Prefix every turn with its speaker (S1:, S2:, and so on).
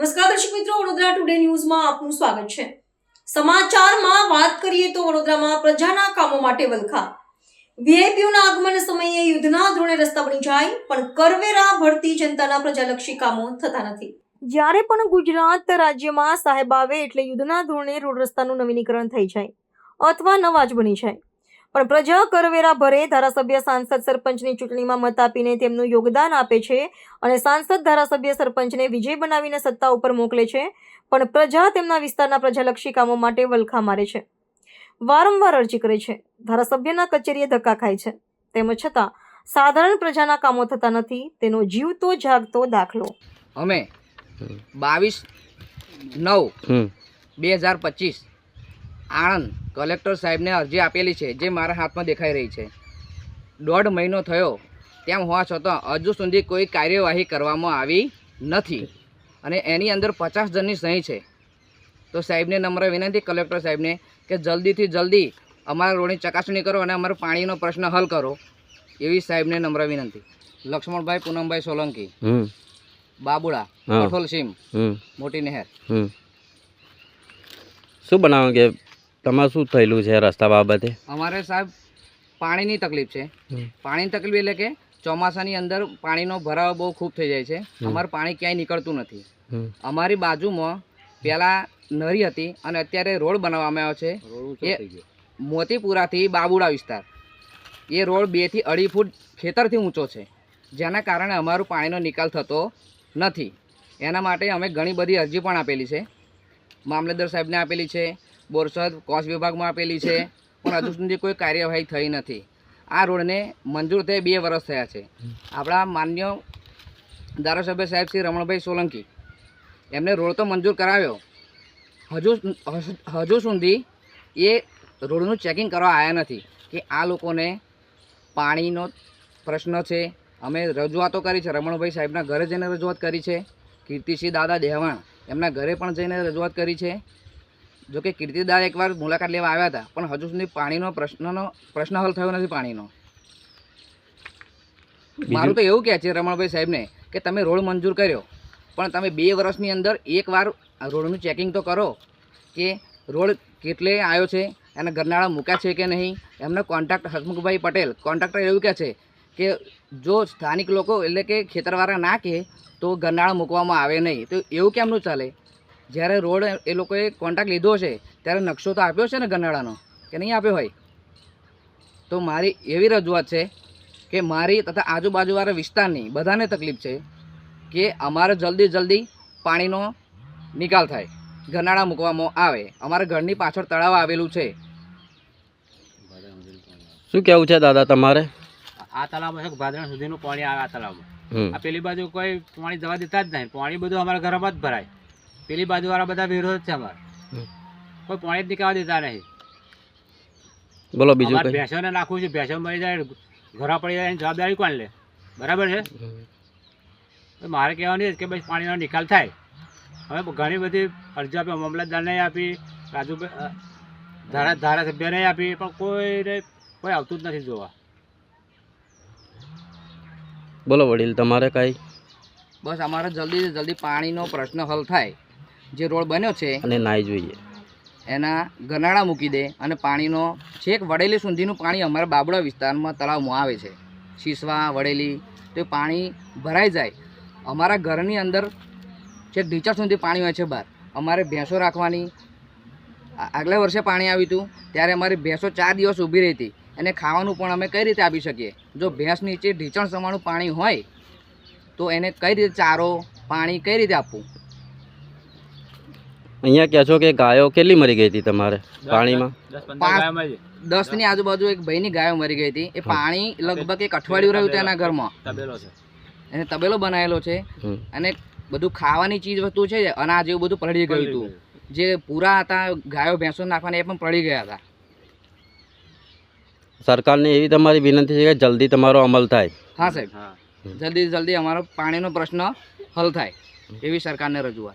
S1: નમસ્કાર દર્શક મિત્રો, વડોદરા ટુડે ન્યૂઝમાં આપનું સ્વાગત છે. સમાચારમાં વાત કરીએ તો વડોદરામાં પ્રજાના કામો માટે વલખા. વીઆઈપીઓના આગમન સમયે યુદ્ધના ધોરણે રસ્તા બની જાય, પણ કરવેરા ભરતી જનતાના પ્રજાલક્ષી કામો થતા નથી. જ્યારે પણ ગુજરાત રાજ્યમાં સાહેબ આવે એટલે યુદ્ધના ધોરણે રોડ રસ્તાનું નવીનીકરણ થઈ જાય, અથવા નવા જ બની જાય. પણ પ્રજા કરવેરા ભરે ધારાસભ્ય સાંસદ સરપંચની ચૂંટણીમાં મત આપીને તેમનું યોગદાન આપે છે અને સાંસદ ધારાસભ્ય સરપંચને વિજય બનાવીને સત્તા ઉપર મોકલે છે પણ પ્રજા તેમના વિસ્તારના પ્રજાલક્ષી કામો માટે વલખા મારે છે. વારંવાર અરજી કરે છે. ધારાસભ્યના કચેરીએ ધક્કા ખાય છે. તેમ છતાં સાધારણ પ્રજાના કામો થતા નથી તેનો જીવતો જાગતો દાખલો.
S2: અમે બાવીસ નવ બે હજાર પચીસ આણંદ કલેક્ટર સાહેબને અરજી આપેલી છે જે મારા હાથમાં દેખાઈ રહી છે. દોઢ મહિનો થયો તેમ હોવા છતાં હજુ સુધી કોઈ કાર્યવાહી કરવામાં આવી નથી અને એની અંદર પચાસ જણની સહી છે. તો સાહેબને નમ્ર વિનંતી કલેક્ટર સાહેબને કે જલ્દીથી જલ્દી અમારા રોડની ચકાસણી કરો અને અમારો પાણીનો પ્રશ્ન હલ કરો એવી સાહેબને નમ્ર વિનંતી. લક્ષ્મણભાઈ પૂનમભાઈ સોલંકી. બાબુડા કઠોલ સીમ મોટી નહેર.
S3: શું બનાવો કે તમારે શું થયેલું છે રસ્તા બાબતે?
S2: અમારે સાહેબ પાણીની તકલીફ છે. પાણીની તકલીફ એટલે કે ચોમાસાની અંદર પાણીનો ભરાવો બહુ ખૂબ થઈ જાય છે. અમારું પાણી ક્યાંય નીકળતું નથી. અમારી બાજુમાં પહેલાં નરી હતી અને અત્યારે રોડ બનાવવામાં આવ્યો છે. એ મોતીપુરાથી બાબુડા વિસ્તાર. એ રોડ બેથી અઢી ફૂટ ખેતરથી ઊંચો છે. જેના કારણે અમારું પાણીનો નિકાલ થતો નથી. એના માટે અમે ઘણી બધી અરજી પણ આપેલી છે. મામલતદાર સાહેબને આપેલી છે. બોરસદ કોસ વિભાગમાં આપેલી છે, પણ હજુ સુધી કોઈ કાર્યવાહી થઈ નથી. આ રોડને મંજૂર થઈ બે વર્ષ થયા છે. આપણા માન્ય ધારાસભ્ય સાહેબ શ્રી રમણભાઈ સોલંકી, એમને રોડ તો મંજૂર કરાવ્યો. હજુ હજુ સુધી એ રોડનું ચેકિંગ કરવા આવ્યા નથી કે આ લોકોને પાણીનો પ્રશ્ન છે. અમે રજૂઆતો કરી છે, રમણભાઈ સાહેબના ઘરે જઈને રજૂઆત કરી છે. કીર્તિસિંહ દાદા દેવાણ એમના ઘરે પણ જઈને રજૂઆત કરી છે. જો કીર્તિદાર એકવાર મુલાકાત લેવા આવ્યા હતા પણ હજુ સુધી પાણીનો પ્રશ્નનો પ્રશ્ન હલ થયો નથી પાણીનો. મારું તો એવું કહે છે રમણભાઈ સાહેબને કે તમે રોડ મંજૂર કર્યો પણ તમે બે વર્ષની અંદર એકવાર રોડનું ચેકિંગ તો કરો કે રોડ કેટલે આવ્યો છે એના ગરનાળા મૂક્યા છે કે નહીં. એમનો કોન્ટ્રાક્ટ હસમુખભાઈ પટેલ કોન્ટ્રાક્ટર એવું કહે છે કે જો સ્થાનિક લોકો એટલે કે ખેતરવાળા ના કહે તો ગરનાળા મૂકવામાં આવે નહીં. તો એવું કેમનું ચાલે? જ્યારે રોડ એ લોકોએ કોન્ટ્રાક્ટ લીધો છે ત્યારે નકશો તો આપ્યો છે ને ગનાળાનો કે નહીં આપ્યો હોય? તો મારી એવી રજૂઆત છે કે મારી તથા આજુબાજુવાળા વિસ્તારની બધાને તકલીફ છે કે અમારે જલ્દી જલ્દી પાણીનો નિકાલ થાય ગરનાળા મૂકવામાં આવે અમારા ઘરની પાછળ તળાવ આવેલું છે.
S3: શું કેવું છે દાદા તમારે?
S4: આ તળાવમાં છે ભાદરણ સુધીનું પાણી આવે આ તળાવમાં. આ પેલી બાજુ કોઈ પાણી જવા દેતા જ નહીં પાણી બધું અમારા ઘરમાં જ ભરાય. પેલી બાજુવાળા બધા વિરોધ છે અમારે. કોઈ પાણી જ નીકળવા દેતા નહીં.
S3: બોલો બીજું કંઈ?
S4: ભેંસોને નાખવું છે ભેંસો મરી જાય ઘોડા પડી જાય એની જવાબદારી કોણ લે? બરાબર છે? તો મારે કહેવાનું એ કે ભાઈ પાણીનો નિકાલ થાય. હવે ઘણી બધી અરજી આપી મામલતદારને આપી રાજુભાઈ અ, ધારા ધારાસભ્યને આપી પણ કોઈને કોઈ આવતું જ નથી જોવા.
S3: બોલો વડીલ તમારે કાંઈ?
S2: બસ અમારે જલ્દી જલ્દી પાણીનો પ્રશ્ન હલ થાય. જે રોડ બન્યો છે
S3: અને નાઈ જોઈએ.
S2: એના ગનાળા મૂકી દે અને પાણીનો છેક વડેલી સુધીનું પાણી અમારા બાબડા વિસ્તારમાં તળાવમાં આવે છે. શીશવા વડેલી તો પાણી ભરાઈ જાય. અમારા ઘરની અંદર છેક ઢીચા સુધી પાણી હોય છે બહાર. અમારે ભેંસો રાખવાની આગલા વર્ષે પાણી આવ્યું હતું ત્યારે અમારી ભેંસો ચાર દિવસ ઊભી રહી હતી. એને ખાવાનું પણ અમે કઈ રીતે આપી શકીએ? જો ભેંસ નીચે ઢીચણ સમાનું પાણી હોય તો એને કઈ રીતે ચારો પાણી કઈ રીતે આપવું?
S3: અહીંયા કહે છો કે ગાયો કેટલી મરી ગઈ હતી તમારે પાણીમાં?
S4: દસ
S2: દસની આજુબાજુ એક ભાઈની ગાયો મરી ગઈ હતી. એ પાણી લગભગ એક અઠવાડિયું રહ્યું હતું એના ઘરમાં.
S4: તબેલો છે.
S2: એને તબેલો બનાવેલો છે. અને બધું ખાવાની ચીજ વસ્તુ છે અનાજ એવું બધું પલળી ગયું હતું. જે પૂરા હતા ગાયો ભેંસો નાખવાના એ પણ પડી ગયા હતા.
S3: સરકારને એવી તમારી વિનંતી છે કે જલ્દી તમારો અમલ થાય.
S2: હા સાહેબ. જલ્દી જલ્દી અમારો પાણીનો પ્રશ્ન હલ થાય એવી સરકારને રજૂઆત.